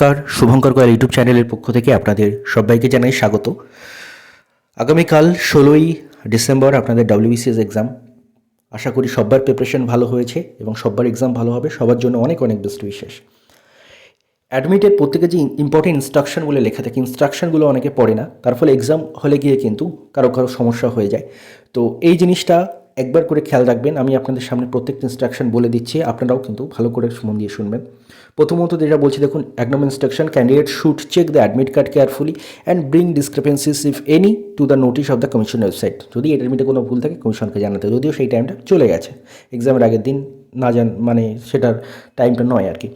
নমস্কার, শুভঙ্কর গোয়াল ইউটিউব চ্যানেলের পক্ষ থেকে আপনাদের সবাইকে জানাই স্বাগত। আগামীকাল ষোলোই ডিসেম্বর আপনাদের ডাব্লিউবিসিএস এক্সাম আশা করি সবার প্রিপারেশন ভালো হয়েছে এবং সবার এক্সাম ভালো হবে। সবার জন্য অনেক অনেক বেস্ট বিশেষ অ্যাডমিটের প্রত্যেকে যে ইম্পর্টেন্ট ইনস্ট্রাকশনগুলো লেখা থাকে ইনস্ট্রাকশনগুলো অনেকে পড়ে না। তার ফলে এক্সাম হলে গিয়ে কিন্তু কারও কারও সমস্যা হয়ে যায়। তো এই জিনিসটা একবার করে খেয়াল রাখবেন, আমি আপনাদের সামনে প্রত্যেকটা ইনস্ট্রাকশন বলে দিচ্ছি, আপনারাও কিন্তু ভালো করে মন দিয়ে শুনবেন। প্রথমত যেটা বলছি, দেখুন, এক নম্বর instruction candidate should check the admit card carefully and bring discrepancies if any to the notice of the commission website যদি এটার অ্যাডমিটে কোনো ভুল থাকে কমিশনকে জানাতে। যদিও সেই টাইমটা চলে গেছে। এক্সামের আগের দিন না জান মানে সেটার টাইমটা নয় আর কি।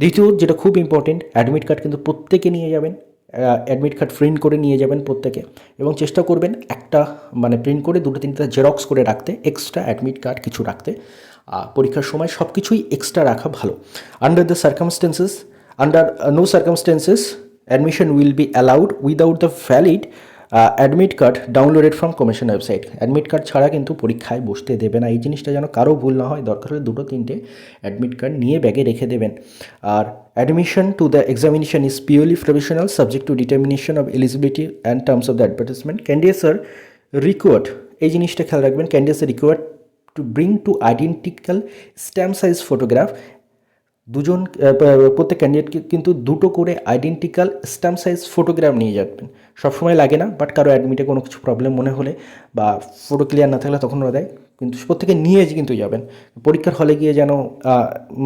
দ্বিতীয় যেটা খুব ইম্পর্টেন্ট অ্যাডমিট কার্ড কিন্তু প্রত্যেকে নিয়ে যাবেন। অ্যাডমিট কার্ড প্রিন্ট করে নিয়ে যাবেন প্রত্যেকে। এবং চেষ্টা করবেন একটা মানে প্রিন্ট করে দুটো তিনটে জেরক্স করে রাখতে এক্সট্রা অ্যাডমিট কার্ড কিছু রাখতে। পরীক্ষার সময় সব কিছুই এক্সট্রা রাখা ভালো। Under the circumstances under no circumstances admission will be allowed without the valid admit card downloaded from commission website admit card ছাড়া কিন্তু পরীক্ষায় বসতে দেবে না। এই জিনিসটা যেন কারও ভুল না হয়, দরকার হলে দুটো তিনটে অ্যাডমিট কার্ড নিয়ে ব্যাগে রেখে দেবেন। আর admission to the examination is purely professional subject to determination of eligibility and terms of the advertisement candidates are required এই জিনিসটা খেয়াল রাখবেন candidates are required to bring two identical stamp size photograph দুজন প্রত্যেক ক্যান্ডিডেটকে কিন্তু দুটো করে আইডেন্টিক্যাল স্ট্যাম্প সাইজ ফটোগ্রাফ নিয়ে যাবেন। সবসময় লাগে না বাট কারও অ্যাডমিটে কোনো কিছু প্রবলেম মনে হলে বা ফটো ক্লিয়ার না থাকলে তখন ওরা দেয়। কিন্তু প্রত্যেকে নিয়ে কিন্তু যাবেন। পরীক্ষার হলে গিয়ে যেন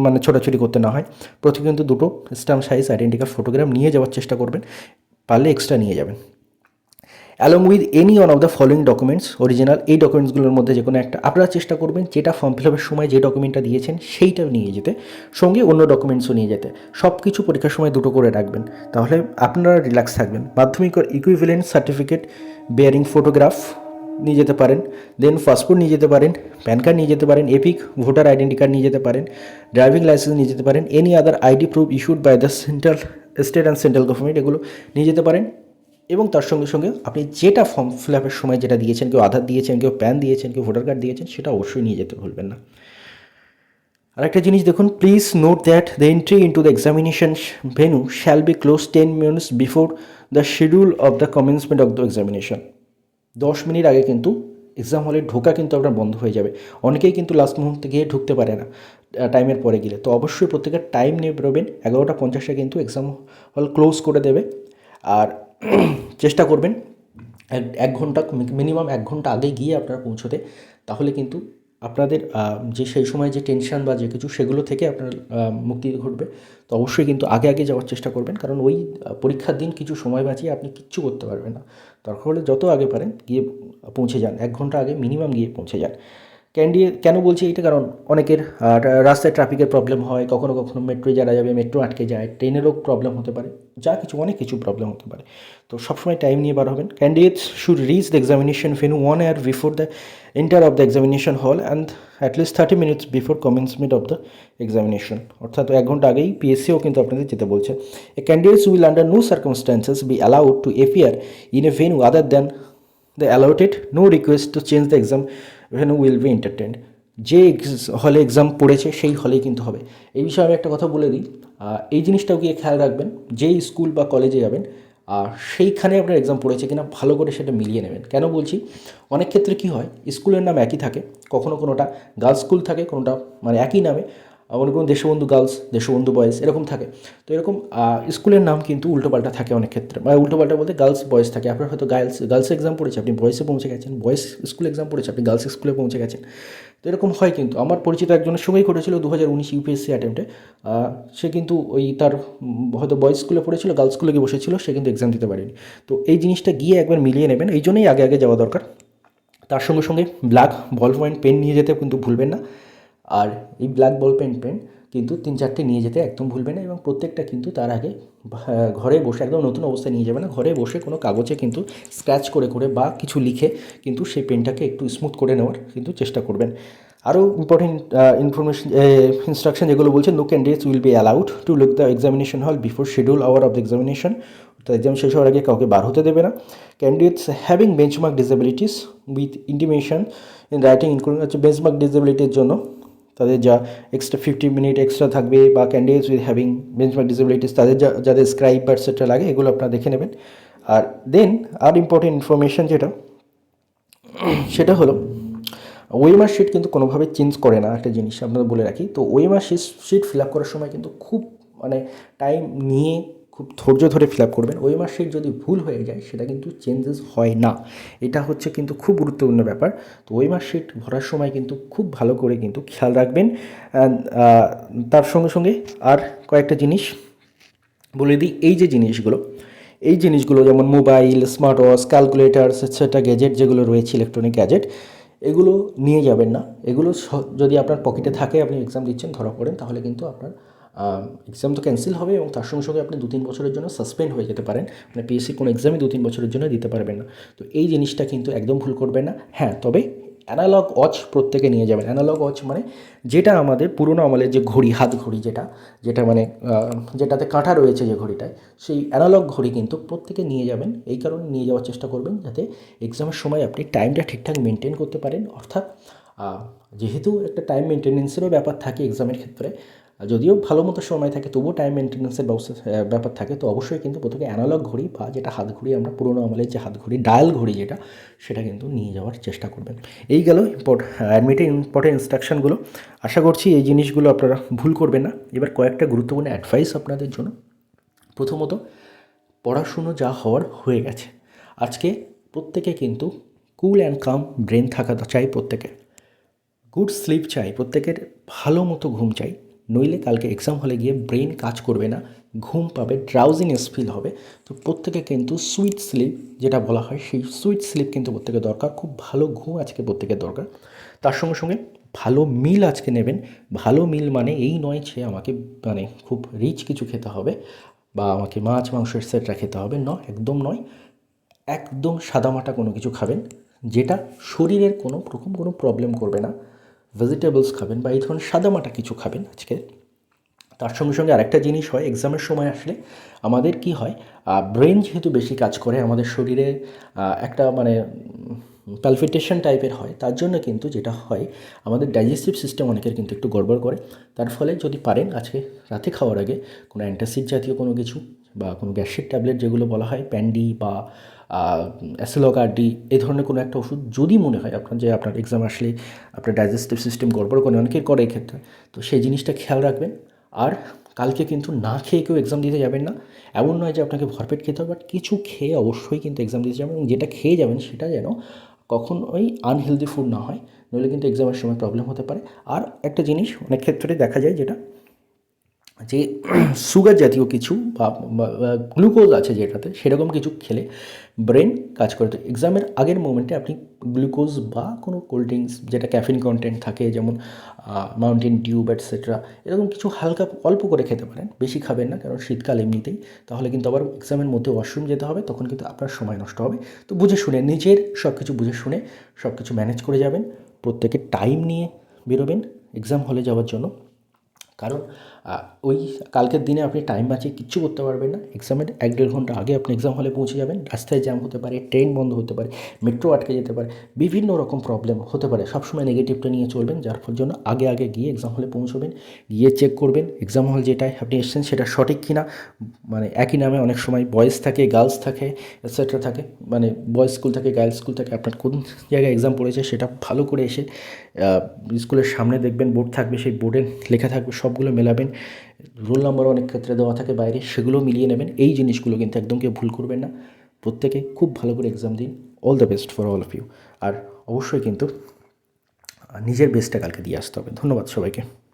মানে ছোটাছুটি করতে না হয়। প্রত্যেকে কিন্তু দুটো স্ট্যাম্প সাইজ আইডেন্টিক্যাল ফটোগ্রাফ নিয়ে যাওয়ার চেষ্টা করবেন। পারলে এক্সট্রা নিয়ে যাবেন। Along with any one of the following documents original এই ডকুমেন্টসগুলোর মধ্যে যে কোনো একটা আপনারা চেষ্টা করবেন যেটা ফর্ম ফিল আপের সময় যে ডকুমেন্টটা দিয়েছেন সেইটা নিয়ে যেতে, সঙ্গে অন্য ডকুমেন্টসও নিয়ে যেতে। সব কিছু পরীক্ষার সময় দুটো করে রাখবেন। তাহলে আপনারা রিল্যাক্স থাকবেন। মাধ্যমিক ইকুইভ্যালেন্ট সার্টিফিকেট বেয়ারিং ফটোগ্রাফ নিয়ে যেতে পারেন দেন পাসপোর্ট নিয়ে যেতে পারেন প্যান কার্ড নিয়ে যেতে পারেন এপিক ভোটার আইডেন্টি কার্ড নিয়ে যেতে পারেন ড্রাইভিং লাইসেন্স নিয়ে যেতে পারেন any other ID proof issued by the central state and central government এগুলো নিয়ে যেতে পারেন। এবং তার সঙ্গে সঙ্গে আপনি যেটা ফর্ম ফিল আপের সময় যেটা দিয়েছেন, কেউ আধার দিয়েছেন, কেউ প্যান দিয়েছেন, কেউ ভোটার কার্ড দিয়েছেন, সেটা অবশ্যই নিয়ে যেতে ভুলবেন না। আরেকটা জিনিস দেখুন please note that the entry into the examination venue shall be close ten minutes before the schedule of the commencement of the examination দশ মিনিট আগে কিন্তু এক্সাম হলে ঢোকা কিন্তু আপনার বন্ধ হয়ে যাবে। অনেকেই কিন্তু লাস্ট মুহূর্তে গিয়ে ঢুকতে পারে না টাইমের পরে গেলে। তো অবশ্যই প্রত্যেকের টাইম নিয়ে বেরোবেন। এগারোটা পঞ্চাশে কিন্তু এক্সাম হল ক্লোজ করে দেবে। আর চেষ্টা করবেন এক ঘণ্টা মিনিমাম এক ঘণ্টা আগে গিয়ে আপনারা পৌঁছতে। তাহলে কিন্তু আপনাদের যে সেই সময় যে টেনশন বা যে কিছু সেগুলো থেকে আপনার মুক্তি ঘটবে। তো অবশ্যই কিন্তু আগে আগে যাওয়ার চেষ্টা করবেন। কারণ ওই পরীক্ষার দিন কিছু সময় বাঁচিয়ে আপনি কিচ্ছু করতে পারবেন না। দরকার হলে যত আগে পারেন গিয়ে পৌঁছে যান। এক ঘণ্টা আগে মিনিমাম গিয়ে পৌঁছে যান। ক্যান্ডি, কেন বলছি এটা কারণ অনেকের রাস্তায় ট্রাফিকের প্রবলেম হয়, কখনো কখনো মেট্রোয় যারা যাবে মেট্রো আটকে যায় ট্রেনেরও প্রবলেম হতে পারে, যা কিছু, অনেক কিছু প্রবলেম হতে পারে। তো সবসময় টাইম নিয়ে বার হবেন। Candidates should reach the examination venue one hour before the enter of the examination hall and at least thirty minutes before commencement of the examination অর্থাৎ এক ঘণ্টা আগেই পিএসসিও কিন্তু আপনাদের যেতে বলছে। A candidates will under no circumstances be allowed to appear in a venue other than the allotted no request to change the exam venue will be entertained যে হলে এক্সাম পড়েছে, সেই হলেই কিন্তু হবে। এই বিষয়ে আমি একটা কথা বলে দিই। এই জিনিসটাও গিয়ে খেয়াল রাখবেন, যেই স্কুল বা কলেজে যাবেন আর সেইখানে আপনার এক্সাম পড়েছে কিনা, ভালো করে সেটা মিলিয়ে নেবেন। কেন বলছি? অনেক ক্ষেত্রে কি হয় স্কুলের নাম একই থাকে, কখনো কোনোটা গার্লস স্কুল থাকে, কোনোটা মানে একই নামে। আবার কোনো দেশবন্ধু গার্লস দেশবন্ধু বয়েজ এরকম থাকে। তো এরকম স্কুলের নাম কিন্তু উল্টোপাল্টা থাকে অনেক ক্ষেত্রে। মানে উল্টোপাল্টা বলতে গার্লস বয়েজ থাকে। আপনার হয়তো গার্লস গার্লস এক্সাম পড়েছে, আপনি বয়েসে পৌঁছে গেছেন। বয়েজ স্কুল এক্সাম পড়েছে, আপনি গার্লস স্কুলে পৌঁছে গেছেন। তো এরকম হয় কিন্তু। আমার পরিচিত একজনের সঙ্গেই ঘটেছিল দু হাজার উনিশ ইউপিএসসি অ্যাটেম্পটে সে কিন্তু ওই তার হয়তো বয়েজ স্কুলে পড়েছিল গার্লস স্কুলে গিয়ে বসেছিল, সে কিন্তু এক্সাম দিতে পারেনি। তো এই জিনিসটা গিয়ে একবার মিলিয়ে নেবেন। এই জন্যই আগে আগে যাওয়া দরকার। তার সঙ্গে সঙ্গে ব্ল্যাক বল পয়েন্ট পেন নিয়ে যেতে কিন্তু ভুলবেন না। আর এই ব্ল্যাক বল পেন পেন কিন্তু তিন চারটে নিয়ে যেতে একদম ভুলবে না এবং প্রত্যেকটা কিন্তু তার আগে ঘরে বসে একদম নতুন অবস্থায় নিয়ে যাবে না। ঘরে বসে কোনো কাগজে কিন্তু স্ক্র্যাচ করে করে বা কিছু লিখে কিন্তু সেই পেনটাকে একটু স্মুথ করে নেওয়ার কিন্তু চেষ্টা করবেন। আরও ইম্পর্টেন্ট ইনফরমেশন ইনস্ট্রাকশন যেগুলো বলছে no candidates will be allowed to look the examination hall before schedule hour of the examination তো এক্সাম শেষ হওয়ার আগে কাউকে বার হতে দেবে না। Candidates having benchmark disabilities with intimation in writing including হচ্ছে বেঞ্চমার্ক ডিসেবিলিটির জন্য তাদের যা এক্সট্রা ফিফটি মিনিট এক্সট্রা থাকবে বা candidates with having benchmark disabilities তাদের যা, যাদের স্ক্রাইব বা লাগে, এগুলো আপনারা দেখে নেবেন। আর দেন আর ইম্পর্টেন্ট ইনফরমেশন যেটা, সেটা হলো ওয়েমার শিট কিন্তু কোনোভাবে চেঞ্জ করে না একটা জিনিস, আপনাদের বলে রাখি। তো OMR shit sheet fill up করার সময় কিন্তু খুব মানে টাইম নিয়ে খুব ধৈর্য ধরে ফিল আপ করবেন। ওয়েমার শিট যদি ভুল হয়ে যায়, সেটা কিন্তু চেঞ্জেস হয় না। এটা হচ্ছে কিন্তু খুব গুরুত্বপূর্ণ ব্যাপার। তো ওয়েমার শিট ভরার সময় কিন্তু খুব ভালো করে কিন্তু খেয়াল রাখবেন। তার সঙ্গে সঙ্গে আর কয়েকটা জিনিস বলে দিই। এই যে জিনিসগুলো, এই জিনিসগুলো যেমন mobile smart watch calculators etcetera gadget যেগুলো রয়েছে ইলেকট্রনিক গ্যাজেট এগুলো নিয়ে যাবেন না। এগুলো যদি আপনার পকেটে থাকে, আপনি এক্সাম দিচ্ছেন, ধরা পড়েন, তাহলে কিন্তু আপনার এক্সাম তো ক্যান্সেল হবে এবং তার সঙ্গে সঙ্গে আপনি দু তিন বছরের জন্য সাসপেন্ড হয়ে যেতে পারেন। মানে পিএসসি কোনো এক্সামই দু তিন বছরের জন্য দিতে পারবেন না। তো এই জিনিসটা কিন্তু একদম ভুল করবেন না। হ্যাঁ তবে অ্যানালগ ওয়াচ প্রত্যেকে নিয়ে যাবেন। অ্যানালগ ওয়াচ মানে যেটা আমাদের পুরোনো আমলের যে ঘড়ি, হাত ঘড়ি যেটা যেটা মানে যেটাতে কাঁটা রয়েছে যে ঘড়িটায়, সেই অ্যানালগ ঘড়ি কিন্তু প্রত্যেকে নিয়ে যাবেন। এই কারণে নিয়ে যাওয়ার চেষ্টা করবেন যাতে এক্সামের সময় আপনি টাইমটা ঠিকঠাক মেনটেন করতে পারেন। অর্থাৎ যেহেতু একটা টাইম মেনটেনেন্সেরও ব্যাপার থাকে এক্সামের ক্ষেত্রে যদিও ভালো মতো সময় থাকে, তবুও টাইম মেনটেন্যান্সের ব্যবস্থা ব্যাপার থাকে, তো অবশ্যই কিন্তু প্রথমে অ্যানালগ ঘড়ি বা যেটা হাত ঘড়ি, আমরা পুরোনো আমলের যে হাত ঘড়ি ডায়াল ঘড়ি যেটা, সেটা কিন্তু নিয়ে যাওয়ার চেষ্টা করবেন। এই গেল ইম্পর্ট অ্যাডমিটের ইম্পর্টেন্ট ইনস্ট্রাকশনগুলো আশা করছি এই জিনিসগুলো আপনারা ভুল করবেন না। এবার কয়েকটা গুরুত্বপূর্ণ অ্যাডভাইস আপনাদের জন্য। প্রথমত, পড়াশুনো যা হওয়ার হয়ে গেছে। আজকে প্রত্যেকে কিন্তু কুল অ্যান্ড কাম ব্রেন থাকা চাই প্রত্যেকের। গুড স্লিপ চাই প্রত্যেকের, ভালো মতো ঘুম চাই। নইলে কালকে এক্সাম হলে গিয়ে ব্রেন কাজ করবে না, ঘুম পাবে ড্রাউজিনেস ফিল হবে। তো প্রত্যেকে কিন্তু সুইট স্লিপ যেটা বলা হয়, সেই সুইট স্লিপ কিন্তু প্রত্যেকের দরকার। খুব ভালো ঘুম আজকে প্রত্যেকের দরকার। তার সঙ্গে সঙ্গে ভালো মিল আজকে নেবেন। ভালো মিল মানে এই নয় যে আমাকে মানে খুব রিচ কিছু খেতে হবে বা আমাকে মাছ, মাংসের এটসেট্রা খেতে হবে। ন, একদম নয়। একদম সাদামাটা কোনো কিছু খাবেন, যেটা শরীরের কোনো রকম কোনো প্রবলেম করবে না। ভেজিটেবলস খাবেন বা এই ধরনের সাদামাটা কিছু খাবেন আজকে। তার সঙ্গে সঙ্গে আরেকটা জিনিস হয় এক্সামের সময় আসলে আমাদের কি হয় ব্রেন যেহেতু বেশি কাজ করে, আমাদের শরীরে একটা মানে প্যালপিটেশন টাইপের হয়, তার জন্য কিন্তু যেটা হয়, আমাদের ডাইজেস্টিভ সিস্টেম অনেকের কিন্তু একটু গড়বড় করে। তার ফলে যদি পারেন আজকে রাতে খাওয়ার আগে কোনো অ্যান্টাসিড জাতীয় কোনো কিছু বা কোনো গ্যাসের ট্যাবলেট যেগুলো বলা হয় প্যান্ডি বা অ্যাসিলোকার্ডি এই ধরনের কোনো একটা ওষুধ যদি মনে হয় আপনার যে আপনার এক্সাম আসলে আপনার ডাইজেস্টিভ সিস্টেম গড়বড় করে, অনেকের করে এক্ষেত্রে তো সেই জিনিসটা খেয়াল রাখবেন। আর কালকে কিন্তু না খেয়ে কেউ এক্সাম দিতে যাবেন না। এমন নয় যে আপনাকে ভরপেট খেতে হবে বাট কিছু খেয়ে অবশ্যই কিন্তু এক্সাম দিতে যাবেন এবং যেটা খেয়ে যাবেন সেটা যেন কখন ওই আনহেলদি ফুড না হয়, নইলে কিন্তু এক্সামের সময় প্রবলেম হতে পারে। আর একটা জিনিস অনেক ক্ষেত্রে দেখা যায় যেটা যে সুগার জাতীয় কিছু বা গ্লুকোজ আছে যেটাতে, সেরকম কিছু খেলে ব্রেন কাজ করে। তো এক্সামের আগের মোমেন্টে আপনি গ্লুকোজ বা কোনো কোল্ড ড্রিঙ্কস, যেটা ক্যাফিন কন্টেন্ট থাকে, যেমন মাউন্টেন ডিউব এটসেট্রা এরকম কিছু হালকা অল্প করে খেতে পারেন। বেশি খাবেন না, কারণ শীতকাল এমনিতেই। তাহলে কিন্তু আবার এক্সামের মধ্যে ওয়াশরুম যেতে হবে, তখন কিন্তু আপনার সময় নষ্ট হবে। তো বুঝে শুনে, নিজের সব কিছু বুঝে শুনে সব কিছু ম্যানেজ করে যাবেন। প্রত্যেকে টাইম নিয়ে বেরোবেন এক্সাম হলে যাওয়ার জন্য। কারণ ওই কালকের দিনে আপনি টাইম বাঁচিয়ে কিচ্ছু করতে পারবেন না। এক্সামের এক দেড় ঘণ্টা আগে আপনি এক্সাম হলে পৌঁছে যাবেন। রাস্তায় জ্যাম হতে পারে ট্রেন বন্ধ হতে পারে মেট্রো আটকে যেতে পারে, বিভিন্ন রকম প্রবলেম হতে পারে। সবসময় নেগেটিভটা নিয়ে চলবেন, যার ফল জন্য আগে আগে গিয়ে এক্সাম হলে পৌঁছবেন, গিয়ে চেক করবেন এক্সাম হল যেটায় আপনি এসছেন সেটা সঠিক কিনা। মানে একই নামে অনেক সময় বয়েজ থাকে গার্লস থাকে এটসেট্রা থাকে। মানে বয়েজ স্কুল থাকে গার্লস স্কুল থাকে। আপনার কোন জায়গায় এক্সাম পড়েছে সেটা ভালো করে এসে স্কুলের সামনে দেখবেন বোর্ড থাকবে, সেই বোর্ডে লেখা থাকবে, সবগুলো মেলাবেন। রোল নাম্বার অনেক ক্ষেত্রে দেওয়া থাকে বাইরে, সেগুলো মিলিয়ে নেবেন। এই জিনিসগুলো কিন্তু একদম কেউ ভুল করবেন না। প্রত্যেকে খুব ভালো করে এক্সাম দিন। All the best for all of you আর অবশ্যই কিন্তু নিজের বেস্টটা কালকে দিয়ে আসতে হবে। ধন্যবাদ সবাইকে।